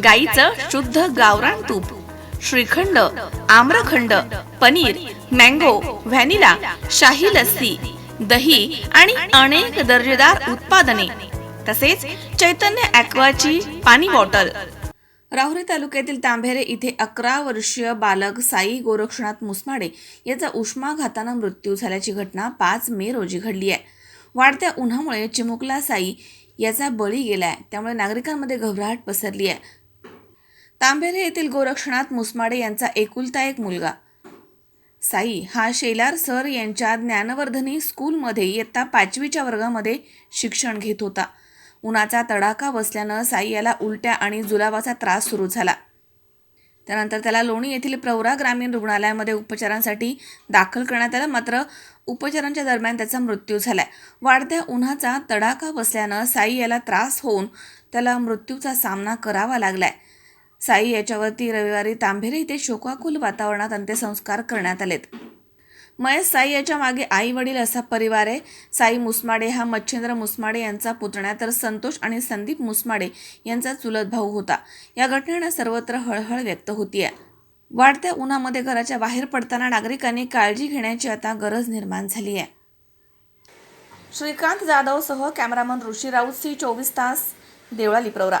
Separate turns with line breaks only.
गाईचं शुद्ध गावरान तूप श्रीखंड आम्रखंड पनीर मँगो व्हॅनिला शाही लस्सी दही आणि अनेक दर्जेदार उत्पादने. तसेच चैतन्य ॲक्वाची पाणी बॉटल. राहुरी तालुक्यातील तांभेरे इथे अकरा वर्षीय बालक साई गोरक्षनाथ मुसमाडे याचा उष्माघातानं मृत्यू झाल्याची घटना पाच मे रोजी घडली आहे. वाढत्या उन्हामुळे चिमुकला साई याचा बळी गेलाय. त्यामुळे नागरिकांमध्ये घबराट पसरली आहे. तांबेरे येथील गोरक्षनाथ मुसमाडे यांचा एकुलता एक मुलगा. साई हा शेलार सर यांच्या ज्ञानवर्धनी स्कूलमध्ये इयत्ता पाचवीच्या वर्गामध्ये शिक्षण घेत होता. उन्हाचा तडाखा बसल्यानं साई याला उलट्या आणि जुलाबाचा त्रास सुरू झाला. त्यानंतर त्याला लोणी येथील प्रवरा ग्रामीण रुग्णालयामध्ये उपचारांसाठी दाखल करण्यात आलं. मात्र उपचारांच्या दरम्यान त्याचा मृत्यू झाला वाढत्या उन्हाचा तडाखा बसल्यानं साई याला त्रास होऊन त्याला मृत्यूचा सामना करावा लागलाय. साई याच्यावरती रविवारी तांभेरे इथे शोकाकुल वातावरणात अंत्यसंस्कार करण्यात आलेत. महेश साई याच्या मागे आई वडील असा परिवार आहे. साई मुसमाडे हा मच्छिंद्र मुसमाडे यांचा पुतण्या तर संतोष आणि संदीप मुसमाडे यांचा चुलत भाऊ होता. या घटनेनं सर्वत्र हळहळ व्यक्त होतीये. वाढत्या उन्हामध्ये घराच्या बाहेर पडताना नागरिकांनी काळजी घेण्याची आता गरज निर्माण झाली आहे श्रीकांत जाधव सह कॅमेरामन ऋषी राऊत सी चोवीस तास देवळाली प्रवरा.